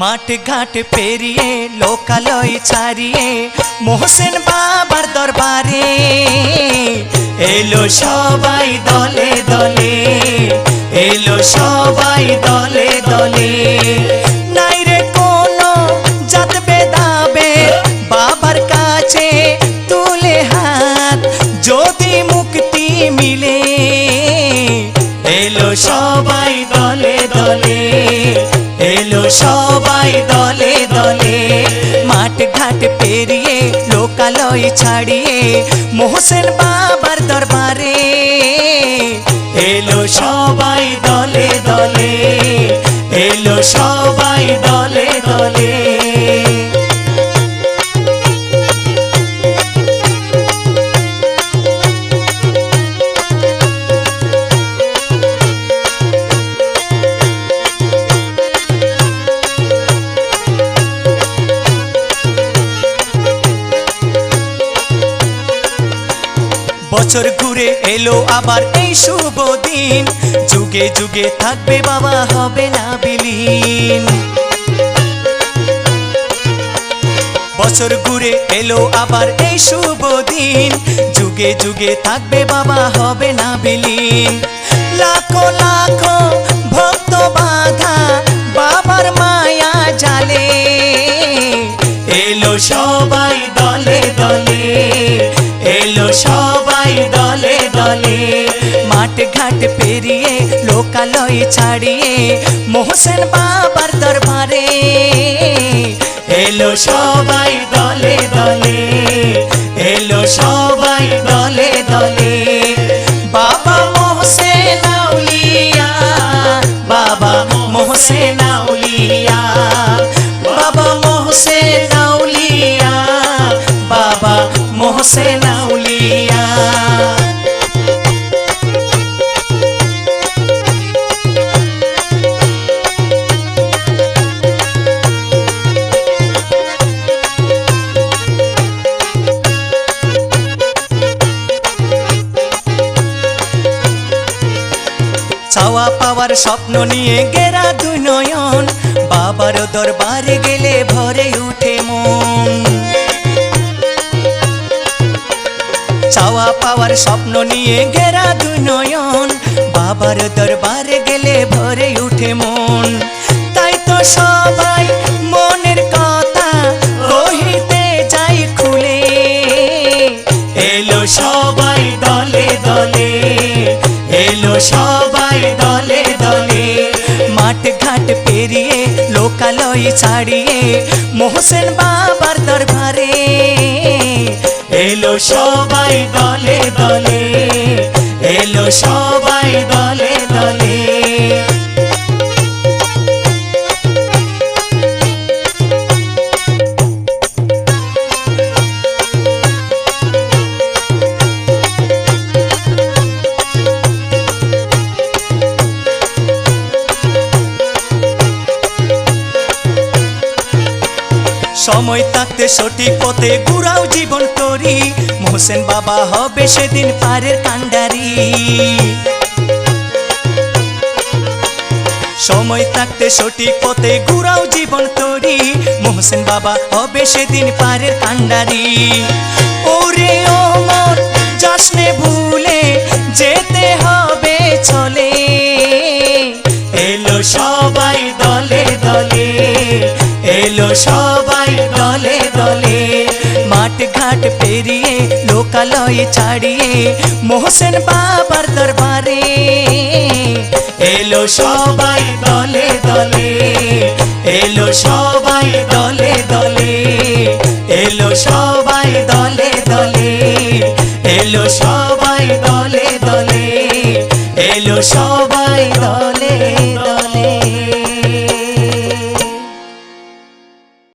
মাঠ ঘাট পেরিয়ে, লোকালয় ছাড়িয়ে, মোহসেন বাবার দরবারে এলো সবাই দলে দলে, এলো সবাই দলে দলে। নাই রে কোনো জাত বেদাবে বাবার কাছে তুলে হাত, যদি মুক্তি মিলে, এলো সবাই দলে দলে, এলো সবাই দলে দলে, মাঠ ঘাট পেরিয়ে, লোকালয় ছাড়িয়ে, মোহসেন বাবার দরবারে। এলো সবাই দলে দলে, এলো সবাই দলে দলে। বছর ঘুরে এলো আবার এই শুভ দিন। যুগে যুগে থাকবে বাবা, হবে না বিলীন। বছর ঘুরে এলো আবার এই শুভ দিন। যুগে যুগে থাকবে বাবা, হবে না বিলীন। লাখো লাখো ভক্ত বাধা বাবার মায়া জালে। এলো সবাই দলে দলে, এলো সবাই দলে মাঠ ঘাট পেরিয়ে, লোকালয় ছাড়িয়ে, মোহসেন বাবার দরবারে। এলো সবাই দলে দলে, এলো সবাই দলে দলে। বাবা মোহসেন আউলিয়া, বাবা মোহসেন আউলিয়া, বাবা মোহসেন আউলিয়া, বাবা মোহসেন চাওয়া পাওয়ার স্বপ্ন নিয়ে গেরা দুই নয়ন। বাবার দরবারে গেলে ভরে উঠে মন। চাওয়া পাওয়ার স্বপ্ন নিয়ে গেরা দুই নয়ন। বাবার দরবারে গেলে ভরে উঠে মন। তাই তো সবাই মনের কথা কহিতে যাই খুলে। এলো সবাই দলে দলে, এলো দলে মাঠ ঘাট পেরিয়ে লোকালয় ছাড়িয়ে মোহসেন বাবার দরবারে এলো সবাই দলে দলে এলো সবাই সময় থাকতে সঠিক পথে ঘুরাও জীবন তরি। মোহসেন বাবা হবে সেদিন পারের কান্ডারি সময় থাকতে সঠিক পথে ঘুরাও জীবন তরি। মোহসেন বাবা হবে সেদিন পারের কান্ডারি ওরে ওমর যাসনে ভুলে যেতে হবে চলে এলো সবাই সবাই দলে দলে মাঠ ঘাট পেরিয়ে লোকালয় ছাড়িয়ে মোহসেন বাবার দরবারে এলো সবাই দলে দলে, এলো সবাই দলে দলে, এলো সবাই দলে দলে, এলো সবাই দলে দলে, এলো সবাই